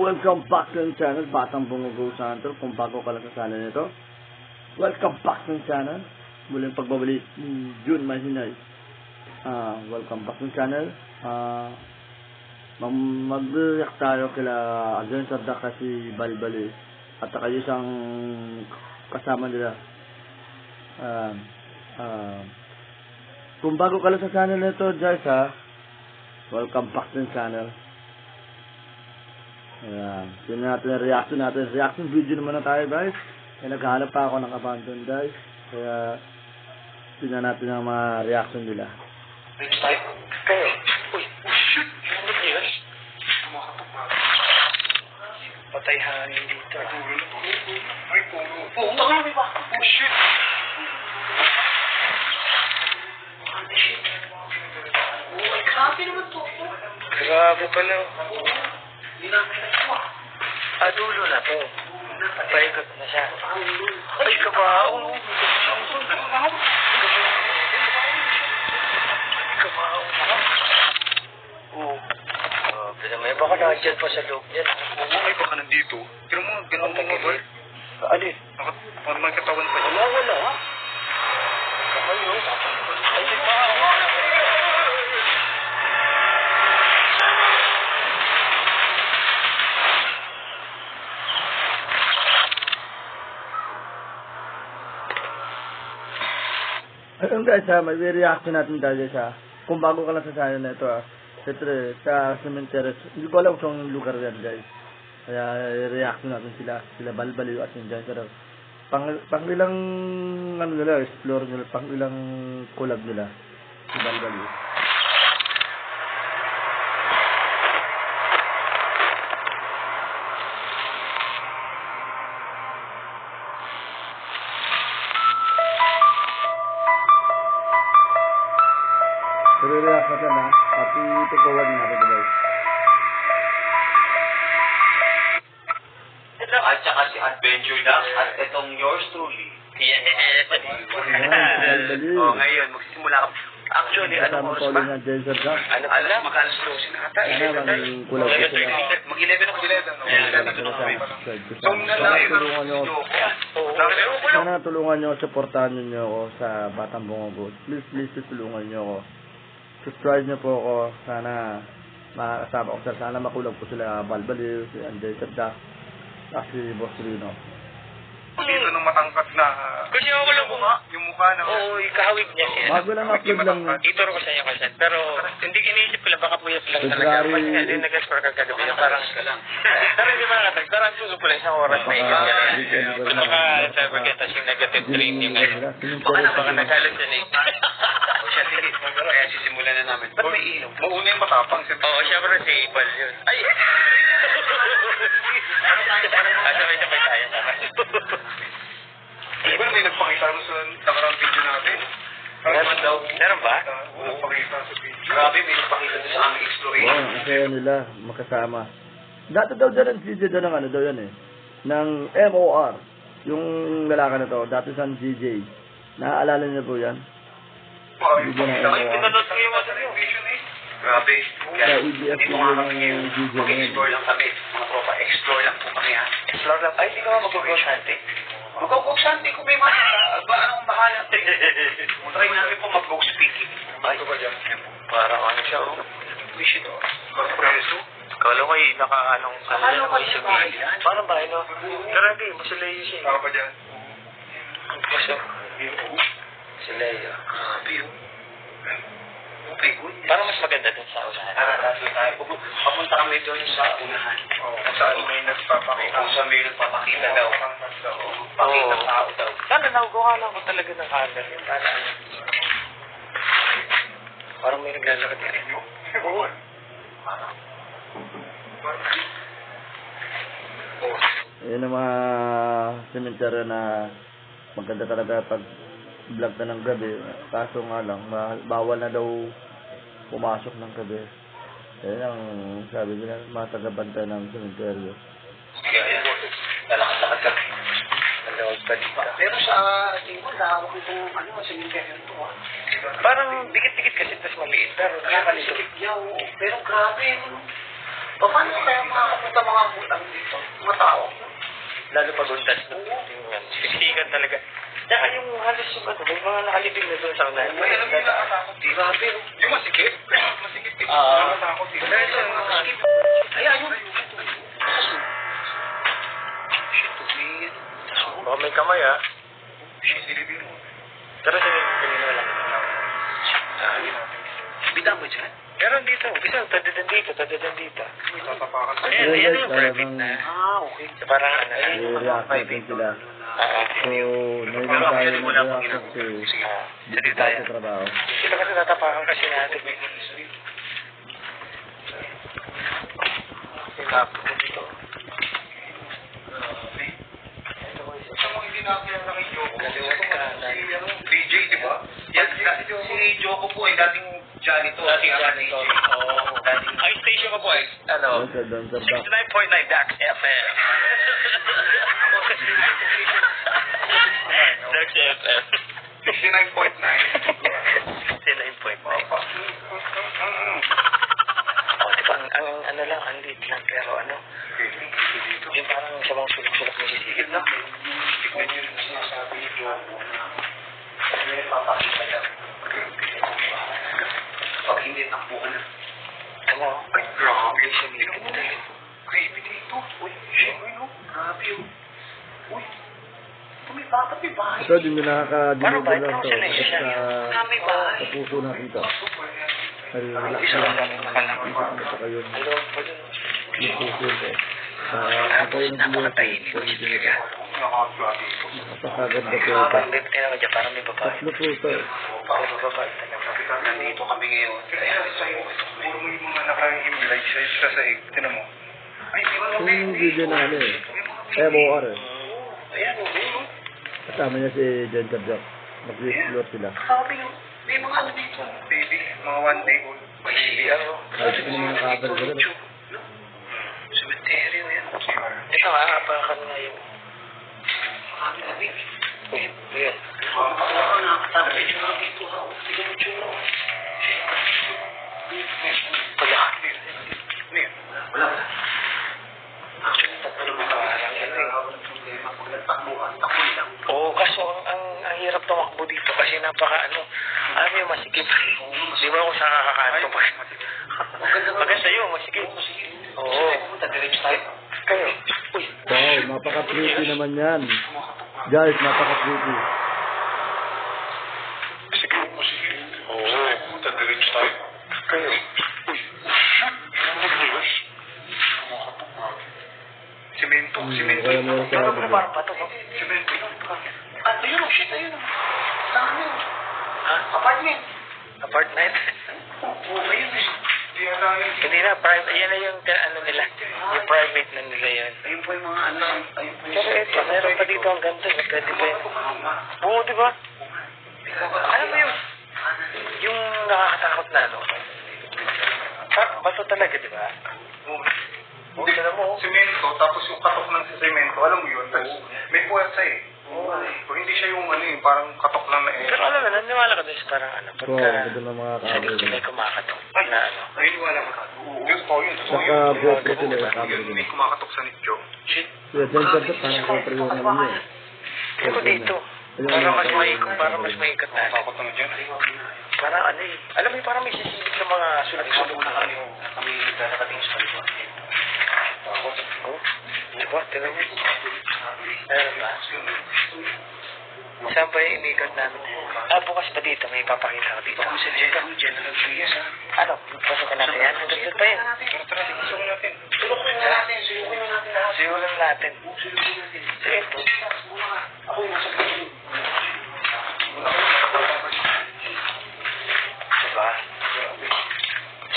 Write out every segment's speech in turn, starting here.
Welcome back to the channel, Batang Bungugo Santo. Kung bago ka lang sa channel nito, welcome back to the channel. Muling pagbabalik ni June Mahinay. Ah, welcome back to the channel. Mam- mag-react tayo kila Adventure Duck kasi Balbali at yung isang kasama nila. Ah, ah, kung bago ka lang sa channel nito, ha, welcome back to the channel. Ayan. Yun natin ang reaction natin. Reaction video naman na tayo, guys. Kaya naghahanap pa ako ng abandon, guys. Kaya, tingnan natin ang mga reaction nila. Next time. Kayo. Uy, oh shoot. Ano ba yan? Patay hangin dito. Ay. Oo, marami pa. Oh shit. Uy, grabe naman. Grabe pala. Dulo na to. Paikot na siya. Ay, kabao. Kabao. Oo. Grabe naman. Baka nandiyan pa sa loob niyan. Oo, ay baka nandito. Pero mo, ganun mo ba? Alin? Naka, parang may katawan pa Wala, wala. Kayo. Ay, si Ayun guys ha, may reaction natin tayo guys ha. Kung bago ka lang sa channel na ito ha. Siyempre, sa cemetery, hindi ko alam kung lugar yan guys. Kaya reaction natin sila, sila Balbaliw at yung Janser. Pang, pang ilang, ano nila, explore nila, pang ilang collab nila. Si Balbaliw. Natin ha. At itutuwag natin guys. Ito, at saka si Adventure Duck at itong yours truly. Yes! Balbaliw. oh, ngayon, magsisimula ka. Actually, ko oras ba? Ano pala? Makalas closing ata. Sana maging kulang ko sila. Mag-11 ako. 11 Sana ako. So, na Sana lang. tulungan nyo Oo. Pero ko lang. Sana tulungan nyo, supportahan nyo ako sa Batang. Please, please, please, tulungan nyo ako. Subscribe nyo po ako. Sana makakasama ko sila. Sana makulang po sila Balbaliw, si Anday Sabda, at si Boss Rino. Dito nung matangkat na... Kasi ako lang kung Yung mukha na... Oo, ikahawig niya siya. Bago lang upload lang. Ituro ko sa inyo kasi. Pero hindi iniisip ko lang, baka puyat lang talaga. Kasi nga, din nag-explore ka kagabi na parang... Pero hindi ba nakatag? Parang suso pala isang oras na ikot ka lang. ko na. baka sabi ka, tas yung negative dream yung ano. Baka na baka nag-hallucinate. O siya, sige. Na namin. Ba't may ilaw? Mauna yung matapang. Si Oo, syempre si Ipal yun. Ay! Ah, sabay-sabay tayo. Di ba may nagpakita rin sa nakarang video natin? Meron daw. Meron ba? Oo, nagpakita sa video. Grabe, may nagpakita doon sa aming exploration. Wow, ang saya nila makasama. Dati daw dyan ang DJ daw ng ano daw yan eh. Ng MOR. Yung lalaki na to, dati sa DJ. Naaalala niyo po yan? Ay, Video na pakita MOR. Pinanood ko yung sa television eh. Grabe. Sa Hindi mo kami ngayon. Mag-explore lang kami. Mga tropa, explore lang po kami ha. Explore lang. Ay, hindi ka nga mag-go-shanty. Mag-go-shanty kung may mga... Ba, anong bahala? Try namin po mag-go speaking. Ay, Ito ba dyan? parang ano siya, oh. Wish ito. Preso. Kala ko eh, naka anong... Akala ko siya ba? Parang ba, no? Grabe, masalayo siya. Dyan? Basta, masalayo. Grabe yun. Okay, good. Parang mas maganda dun sa unahan. Tara, tayo tayo. Papunta kami dun sa unahan. Oo, kung saan may nagpapakita. Kung sa may nagpapakita daw. Pakita tao daw. Sana nakukuha lang ko talaga ng. Sana ano. Parang may naglalakad ka rin. Oo. Yun ang mga cemetery na maganda talaga pag vlog na ng gabi. Kaso nga lang, ma- bawal na daw pumasok ng gabi. Yan ang sabi nila, mga taga-bantay ng yan. Lalakad-lakad kami. Pero sa tingin ko, lawak itong ano, cemetery ito ah. Parang dikit-dikit kasi tas maliit. Pero kalisikip niya, oo. Pero grabe, ano. Paano kaya makakapunta mga utang dito? Mga tao? Lalo pag undas na siksikan talaga. Tsaka yung halos yung ano, may mga nakalibing na doon sa unahan. May alam yung nakatakot dito. Grabe. oh. Yung masikip. Masikip dito. Ah. Nakatakot dito. Pero sa mga masikip. Ayan, yun. Shit, weird. Baka may kamay ah. Shit, silipin mo. Pero sa kanina wala. Ah, yun. Bida mo dyan? Meron dito. Isa, tadadan dito, tadadan dito. Tatapakan Ayan, Ayan, ayan yung private na. Ah, okay. Parang ano, I-react natin sila. Ah, So, ngayon tayo mag-react kasi ah, dito tayo sa trabaho. Sila kasi tatapakan kasi natin. Laptop ko dito. Ano, DJ, di ba? Yan, si Joko po ay dating janitor. Dating janitor. DJ. Oo, dating. Ay, station ko po ay. Ano? Sa back. 69.9 Dax FM. Dax FM. 69.9. 69.9. Oh, di ba, ang, ang ano lang, ang lit lang, pero ano, yung parang sa mga sulok-sulok na sisigil, no? Tignan niyo yung sinasabi ni Joko. Ano yung papakita yan? Pag hindi takbo ka na. Ano? Ay, grabe. Siya dito. Creepy dito. Uy, shit. Uy, no? Grabe yun. Uy. Ito may bata, may bahay. Ito, din yung nakakadinig Parang lang to. sila At siya. Ah, may bahay. sa puso to. Ay, wala Isa lang lang Isip mo sa kayo. Ano? Yung puso. Sa ako yung Napakatahimik ko. Nakakagabi ko. Napakaganda ko ito. Parang may tinawa dyan, parang may babae. Tatlo po ito eh. Parang may babae. Nandito kami ngayon. Puro mo yung mga naka-imlay siya sa sahig. Tinan mo. Ay, di ba Ito yung video na ano eh. MOR eh. Ayan, oh. Kasama niya si Jen Kabjak. Mag-explore sila. Yun. May mga ano dito. Baby, mga one day old. May CR. Kahit ito yung mga cover ko rin. Cemetery yan. Ito nga, apakan nga yung... Grabe na, baby. Ayan. Ako nakakatabi yung mga dito. ha. Sige mo, chulo. Wala. Wala ba? Tatlo mga parang yan eh. problema pag nagtakbo ka. Takbo lang. Oo, kaso ang, ang, ang hirap tumakbo dito kasi napaka ano, alam mo yung masikip. Di ba kung saan kakakanto pa? Maganda yun, masikip. Oo. Kayo. Uy. Wow, napaka-pretty naman yan. Guys, napaka-pretty. Sige. Oo. Punta diretso tayo. Kayo. Simento, Hmm, simento. sa Ano ano. ba parang pato? Simento. At ayun, oh, shit, ayun. oh. Saan yun? Ha? Apartment. Apartment? Oo, ayun eh. Na yun. Hindi na, private. Yan na yung ka- ano nila. Yung private na nila yan. Ayun po yung mga ano. Ayun po yung... Pero ito, meron pa dito ang ganda. Pwede ba yun? Oo, di ba? Alam mo yung, yung nakakatakot na ano? Bato talaga, di ba? Oo, Hindi. Simento, tapos yung katok ng simento, alam mo yun, may puwersa eh. So, hindi siya yung ano eh, parang katok lang na eh. Pero alam mo, naniwala ka doon sa parang ano, pagka ganda ng mga sa cover dito nila. may kumakatok na ano. Ay, wala ka. Yun, totoo yun. Totoo Saka yun. buhok ko sila yung Yun, nila. may kumakatok sa nicho. Shit. Kaya Jen Kabjak, parang cover yun naman yun. eh. Pero dito, para mas maikot, para mas maikot na. Takot naman dyan. Parang ano eh. Alam mo yung parang may sisilip ng mga sulat-sulat na ano. Kami nagkakating sa kaliwa. Oh, diba? Tignan mo. Meron ba? Saan ba yung imikot namin? Ah, bukas pa dito. May papakita ko dito. Sa kami General Trias ha. Ano? Pasukan natin yan? Nandun pa yan. Tara, sige, sumo natin. Na natin, na natin. Simulan natin. Sulukin natin. Sige ka. Ako yung nasa gilid. Diba?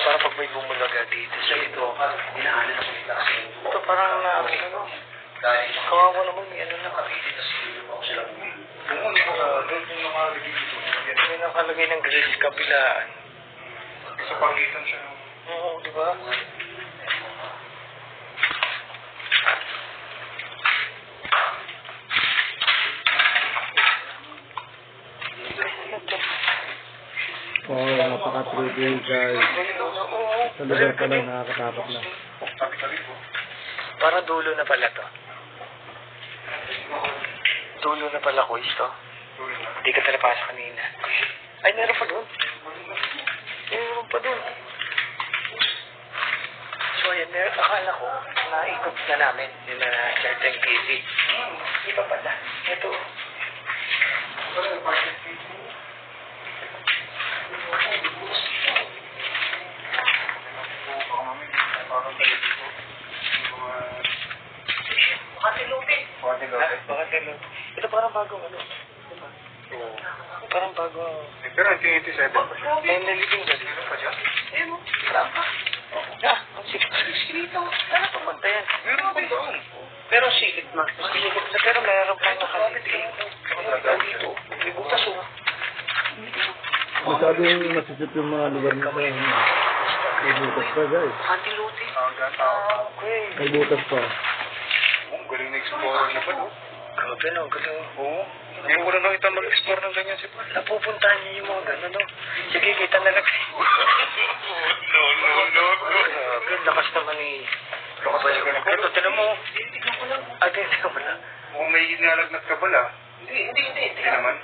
Para pag may bumulaga dito sa ito. Inaanan ako nila kasi Ito parang na, ano, dahil kawawa naman may ano na. kapitid na sila ako sila. Bumunod ko sa doon yung nakalagay dito. May nakalagay ng grace kabilaan. Sa pagitan siya. Oo, di ba? Wow, napaka-pretty guys. Sa lugar pa lang nakakatakot na. Sabi po. Parang dulo na pala to. Dulo na pala quiz to. Hindi ka talapasa kanina. Ay, meron pa doon. Meron pa doon. So, ayan, meron, akala ko, naikot na namin yung na certain KC. Hindi pa pala. Ito. Baka parang. Yung mga... Katilupi. Ganun? Ito parang bagong ano. Diba? Parang bago. Eh, Pero 1987 pa siya. May nalibing ka Meron pa siya? Eh, mo. Wala pa. Ah, ang. Eskrito. Ano pumunta yan? Meron pa doon. Pero sikit na. Sikip na pero meron pa nakalibing. Dito. May butas oh. Masyadong masisip yung mga lugar nito. May butas pa guys. Katilupi. Tawag yan, tawag. Okay. May butas pa. Ang galing na explorer niya pa, no? Grabe no, galing. Oo. Ngayon ko na nakita mag-explore ng ganyan si Paul. Napupuntahan niyo yung mga gano'n, no? Sige, kita na lang. No, no, no. Grabe, ang lakas naman ni... Ito, tinan mo. Ate, tinan mo na. Kung may inalagnat ka pala, Hindi, hindi, hindi. hindi naman.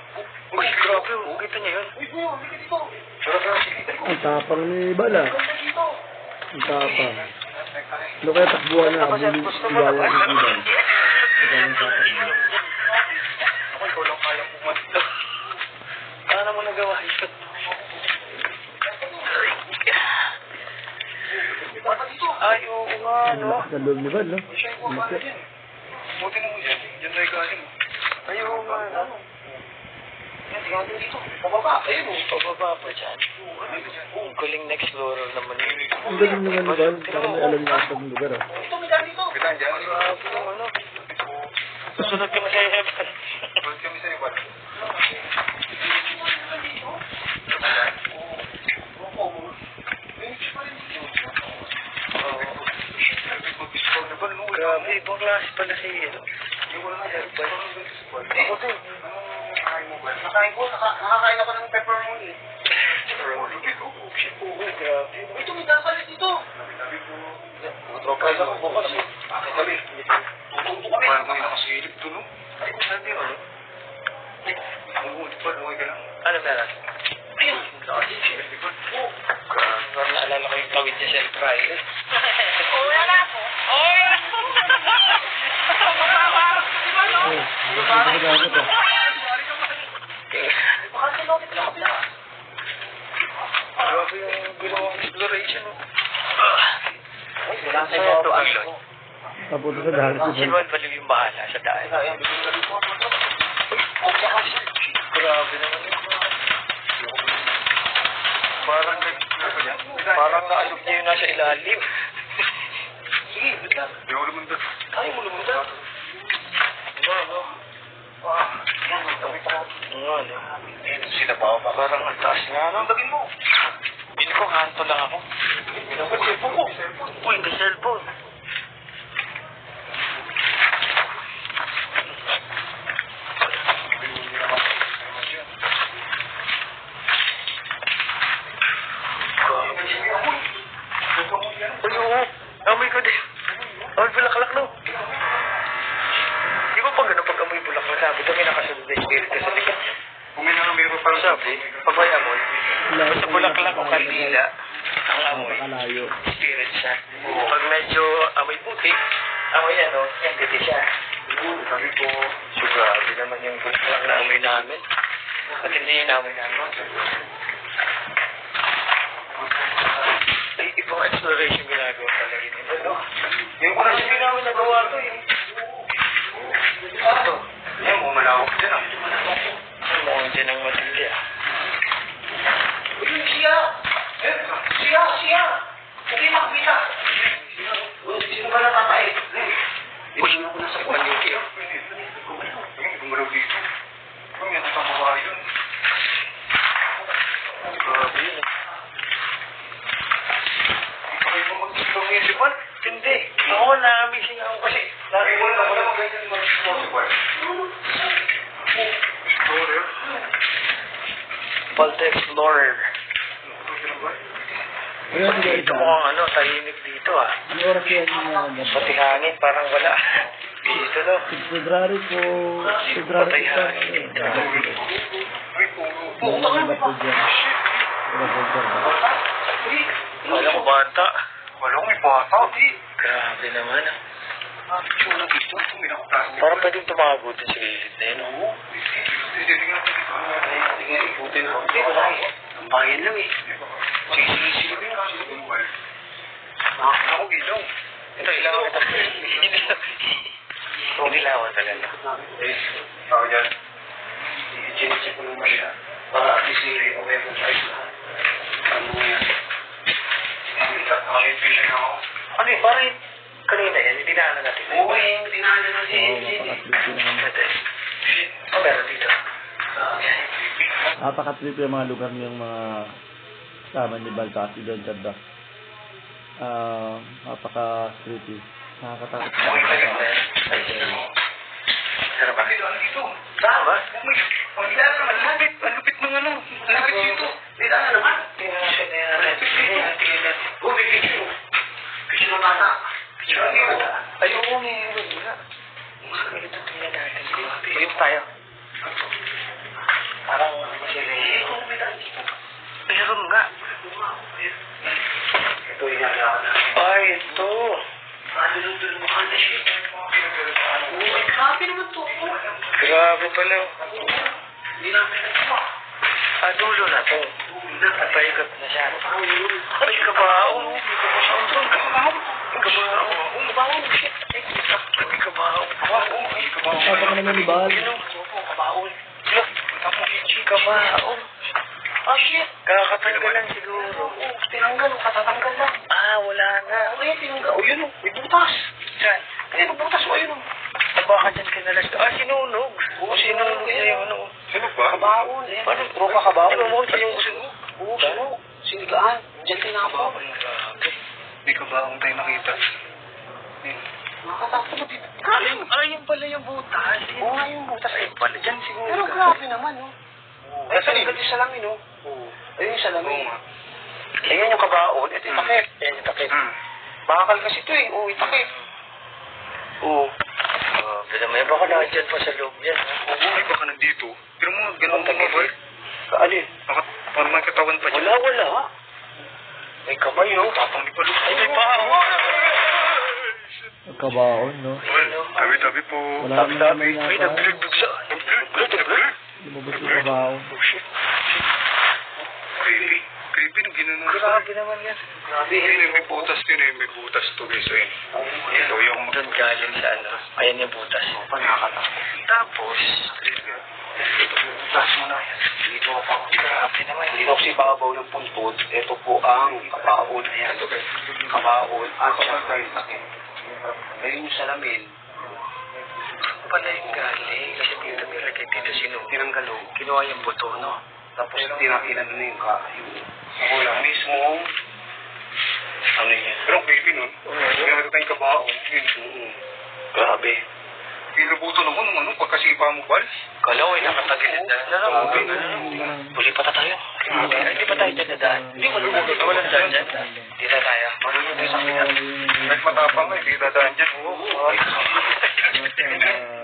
Uy, grabe, oh. kita niyo yun. Uy, Buyo, hindi dito. Pero sige. Ang tapang ni Bala. Ang tapang. Ano kaya takbuhan na? Ang ilan. Ikaw ang tatakbo. Ako, ikaw lang kaya pumunta. Paano mo nagawa yun? Ay, oo nga, no? ng loob ni Bal, no? Buti mo yan. Yan tayo galing. Ay, oo nga, no? Natin dito. Pababa. Oh. Pababa pa dyan. Ang galing na explorer naman. Ang galing naman Bal. Parang may alam niya ang lugar, ah. Dito, may daan dito. Kita dyan. Ano. Susunod sa kami sa iba. Mag-explore na ba, no? Grabe, ibang klase pala si ano. Hindi ko lang herbal. Ako din. Nakain ko, naka- nakakain ako ng pepperoni. Uy, grabe. Ito, may daan pala dito. Kala ko bukas eh. Bakit kami? Tutumbo kami. Parang may nakasilip to, no? Ay, kung saan yun, ano? Oo, di ba? Okay ka lang. Ano meron? Ayun. Parang naalala ko yung tawid niya sa Friday. Oh, ang gamit, ah. Baka Grabe yung ginawang exploration? Wala Sa ito ang lot. Papunta sa dagat si. Juan Baliw yung bahala sa daan. Grabe naman yun. Parang nag... Parang naalog niya yung nasa ilalim. Sige, bigla. Hindi ako lumundag. Kaya mo lumundag. Ano, ano? Yan, Ano, ano? Sila pa. Parang ang taas nga, no? Lundagin mo. Pili ko, hanto lang ako. Dapat cellphone ko. Uy, hindi cellphone. Uy, oo. Amoy ko din. Amoy bulaklak, no? Di ba pag ano, pag amoy bulaklak, sabi ko may nakasunod na spirit ka sa likod. Kung may nangamay pa parang Sabi, pag may amoy, Lahat sa bulaklak o kandila, ang amoy, Napakalayo. spirit siya. Pag medyo amoy puti, amoy ano, entity siya. Sabi ko, So, grabe naman yung bulaklak na amoy namin. At hindi yung amoy namin. Ay, ibang exploration ginagawa talaga yun. Ano? Yung Kasi hindi namin nagawa to eh. Ito. Yan, umalawak dyan ah. Mukhang dyan ang matindi ah. Uy, siya. Eh, siya, siya. Hindi makita. Uy, sino ba nakakait? Uy, nagpaluki ah. Yung gumalaw dito. Babae yun. Grabe yun. Pakay mo Juan. Hindi. Ako na-amazing ako kasi. Ay, Nakikita wala ko wala lang. mo ganyan mag-explore si Juan. Explorer? Balta Explorer. Mukhang ano, tahimik dito ah. Pati hangin, parang wala. Dito no. February po. February Patay po. hangin dito. Wala na po dyan. Wala po dyan. Wala ko bata. Wala ko may bata. Grabe naman ah. Parang pwedeng tumago din sa gilid na yun. ko nga ikutin eh. Ang bayan lang eh. Sisili mo yung Ako ilaw. Ito, ilangan kita. Hindi lawan talaga. Ako dyan. I-check ko naman siya. Para at least aware mo tayo lahat. Ano nga yan? Nakipilay ako. Ano eh, parang kanina yan, hindi na natin. Oo eh, hindi na na si Oo, Jin napaka-trippy naman. Pwede. Oh, meron dito. Napaka-trippy yung mga lugar niyong mga kasama ni Baltasi doon sa Dak. Ah, napaka-trippy. Nakakatakot. Sarap ba? Ano? Saan ba? Ang lupit. Ng ano. Ang lupit dito. Dito na naman. Na. Oh, picture. Picture ng bata. Picture ng bata. Ay, oo, may yun nga. Ito, tingnan natin. Uyong tayo. Parang sila Eh, daan dito. Meron nga. Ito yung nalaman na. Ay, ito. Madulog-dulog mo ka na siya. Oo, eh, grabe naman to. Grabe pala. Hindi namin nagawa. Ah, dulo na to. Napaikot na siya. Ay, kabaong. Kabaong. Kabaong. Kabaong. Shit. Ay, kabaong. Kabaong. Ay, kabaong. Saan ka naman ni Bal? Yun o. Kabaong. Look. Kabaong. Ah, shit. Kakatanggal lang siguro. Tinanggal. Katatanggal lang. Ah, wala na. Ano yan, tinanggal? O, yun o. May butas. Saan? May butas o, ayun o. Baka dyan kinalas. Ah, sinunog. Niya yung ano. Sino ba? Kabaon. Eh, Paano? Puro ka kabaon. Ano mo? Yung sinunog. Oo, sunog. Sinigaan. Diyan tinapon. Grabe. Hindi ka ba ang tayo nakita? Nakakatakot. Ay, ayun pala yung butas. Oo nga yung butas. Ay, pala dyan siguro. Pero grabe naman, no? Ay, Nasaan tinanggal yung salamin, no? Oo. Ayun yung salamin. Ayan yung kabaon. Ito yung Mm. takip. Yan yung takip. Hmm. Bakal kasi ito eh. Oo, yung takip. Oo. Oh, pero may baka nandiyan pa sa loob yan. ha? Oo, ay baka nandito. Pero mo, ganun Takip. bumabal. Alin? Naka, parang may katawan pa dyan. Wala, wala. May kamay, no? Tapang di pa lupa. Ay, may paa. Kabaon, no? Tabi-tabi po. Wala naman namin, may may nasa. nagblug sa... Nagblug, nagblug. Lumabas yung kabaon. Oh, shit. Creepy. Nung ginanon. Grabe naman yan. Grabe. Eh, may butas yun eh. May butas to guys. Ayun. Ito yung... Doon galing sa ano. Ayan yung butas. Panakatakot. Tapos, Butas mo na. Dito ako. grabe naman. Dito ako si Babaw ng Puntod. Ito po ang kabaon. Ayan. Kabaon. Yung takip. Ayun yung salamin. Pala yung galing. Kasi dito nilagay dito sinunog. Tinanggal o. Kinuha yung buto, no? Tapos tinakinan na yung ka. Yung wala. Mismo. Ano yun? Pero creepy nun. Kaya tayong kabao. Yun. Oo. Grabe. Pinubuto naman nung ano, pagkasipa mo, Bal. Kala ko ay nakatagilid na. Grabe. Huli pa tayo. Hindi pa tayo dyan nadaan. Hindi, walang dyan. Walang dyan dyan. Hindi na tayo. Marunong tayo sa akin. Kahit matapang nga, hindi dadaan dyan. Ay,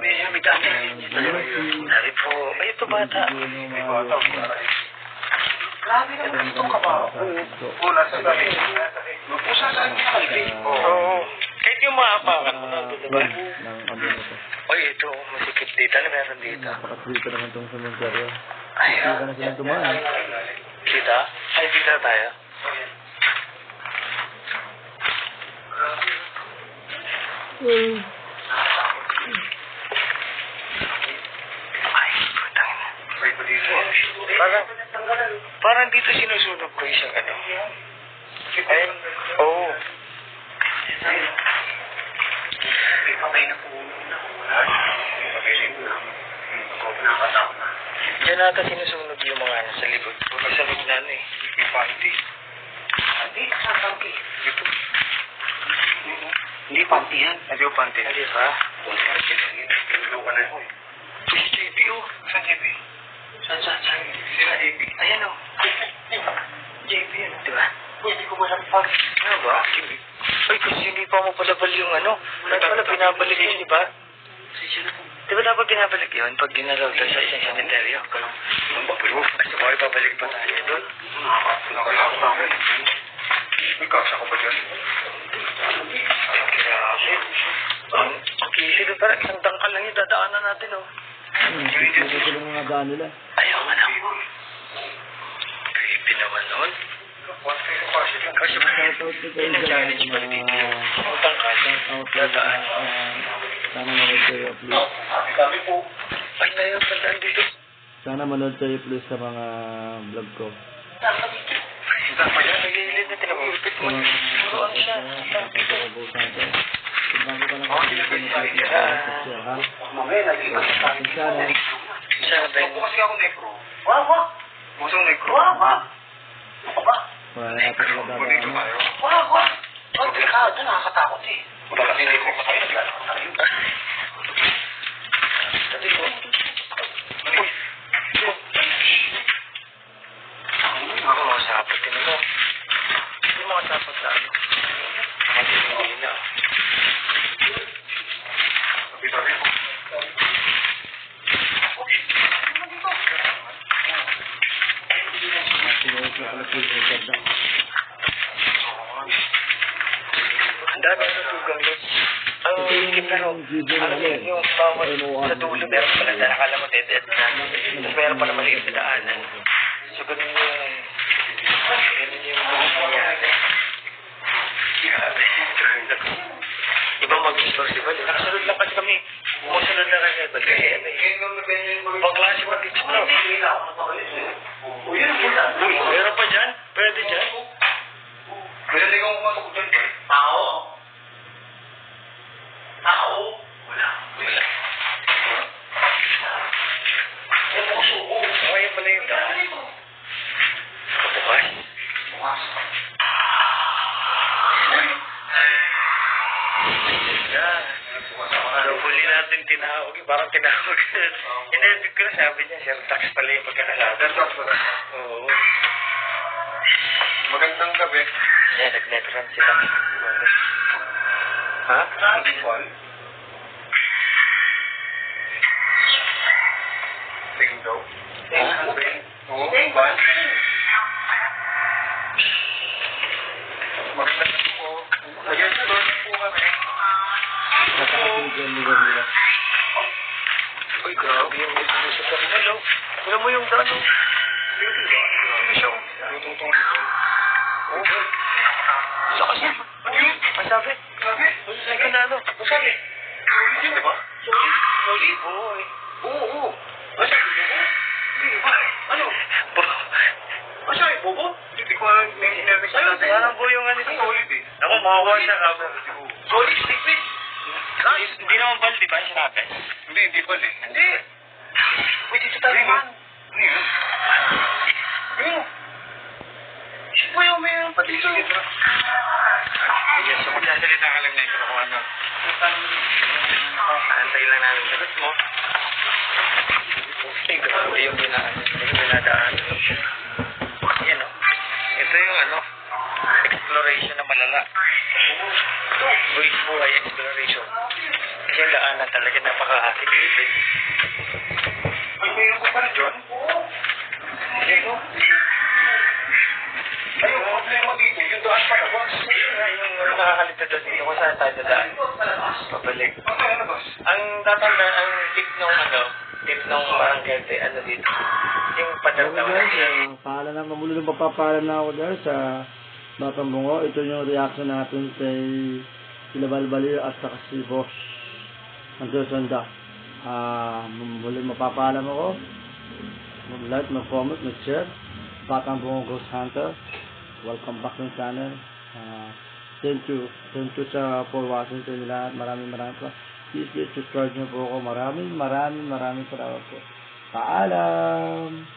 may may dami. Sabi po, ay ito bata. May bata. Grabe naman itong kabaon. Oo, nasa tabi. Kung saan niya nakalagay. Oo. Kahit yung maapakan mo nandun, diba? Ano. Ay, ito, masikip dito. Ano meron dito? Napaka-trippy naman itong cementerio. Ay, Hindi ka na silang tumaan. kita? Ay, dito tayo. Ay, putang. Parang, parang dito sinusunog ko isang ano. Ayun, oo. Oh. Diyan nata sinusunog yung mga ano sa likod. Puro sa likod na ano eh. May panty. Hindi, saan panty? Dito. Hindi panty yan. Hindi ko panty. Hindi ba? Pinulo ka na yun. Si JP oh. Saan JP? Saan, saan, saan? Sina JP. Ayan oh. JP ano, di ba? Hindi ko malam Ano ba? Ay, kasi hindi pa mo pala bali yung ano. Dapat pala binabalik yun, di ba? Di ba dapat binabalik yun pag ginalaw tayo sa isang cemeteryo? Gusto mo ibabalik pa tayo doon? May kasya ko ba dyan? Ang ang easy doon parang isang dangkal lang yung dadaanan natin, oh. Hmm, Ito sila mga daan nila. Ayaw nga na. Creepy naman nun. Kasi ba, Shoutout to kayo yun ang dyan. challenge pala dito ang. Shoutout to Dadaan. uh, Sana manood kayo please. Sabi po, Ay, mayroon pa dito. Sana manood kayo please sa mga vlog ko. Ay, nagigilid na tinapulipit mo. Turuan siya. Kung bago ka lang kasi dito na share ha. mamaya naging Bakit sana? Siya na ba yun? Ako kasi ako negro. Wala ba? Musong negro. Wala ba? Wala na natin sila Kung dito dadaan. tayo. Wala ba? Ang delikado, nakakatakot eh. Wala kasi negro pa tayo. Sabi ko, Uy! ako mga sapot din mo. Yung mga sapot na ano. Matindi na. Sabi sabi ko. Sinuot na pala po yung ganda. Ang dami ng tugang doon. Ang Ito na yun, yung bawat sa dulo, meron pala na nakala mo dead end na. Tapos meron pala maliit na daanan. So, ganun yung, ganun yung nangyayari. Grabe. Ibang mag-store si Val. Nakasunod lang kasi kami. Umusunod lang kasi. Ba't kasi ano eh. Ibang klase pa dito. Uy, meron pa dyan? Pwede dyan? May naligaw ko masok dyan. Parang tinawag. Inedit ko na sabi niya, Sir Tax pala yung pagkakalaban. That's what Oo. Magandang gabi. Yeah, nag-netrun sila. Ha? One. Tingin daw. Ha? Oo, one. Tingnan mo yung daan, oh. Hindi siya, oh. Oh. Lakas niya. Ano yun? Ang sabi? Sabi na ano? Ang sabi? Solid yun, di ba? Solid? Solid? Oo, eh. Oo, oo. Ano sabi mo? Hindi, ba? Ano? Ano sabi, bobo? Hindi ko alam yung sinabi sa atin. Parang po yung ano. Ang solid eh. Ako, makakuha siya kamo. Solid, liquid. Hindi naman bal, di ba, sinabi? Hindi, hindi pa eh. Hindi. Uy, dito tayo man. Ano yun? Yun. Siya po yung mayroon pa. Yes, so magsasalita ka lang na ito kung ano. Antay lang namin sagot mo. Ay, grabe yung binaan. Yung binadaan. Yan o. Ito yung ano, exploration na malala. Buwis buhay exploration. Kasi daanan talaga napaka-activated. Ay, mayroon ko pa rin dyan. Dito. Ay, yung problema dito, yung daan pa. Yun nga yung ano, nakakalito doon dito kung saan tayo dadaan. Pabalik. Ano? Ang tatanda, ang tip nung ano, tip nung parang kete, ano dito. Yung Okay padardaw guys, uh, paalam na, mamuli ng papapaalam na ako guys sa Batang Bungo. Ito yung reaction natin kay sila at saka si Boss Anderson Da. Ah, muli mapapaalam ako. Mag-like, mag-comment, mag-share. Batang Bungo Ghost Hunter. Welcome back ng channel. Ah, thank you. Thank you sa for watching sa nila. Maraming maraming pa. Please, please subscribe niyo po ako. Maraming maraming maraming salamat po. Paalam!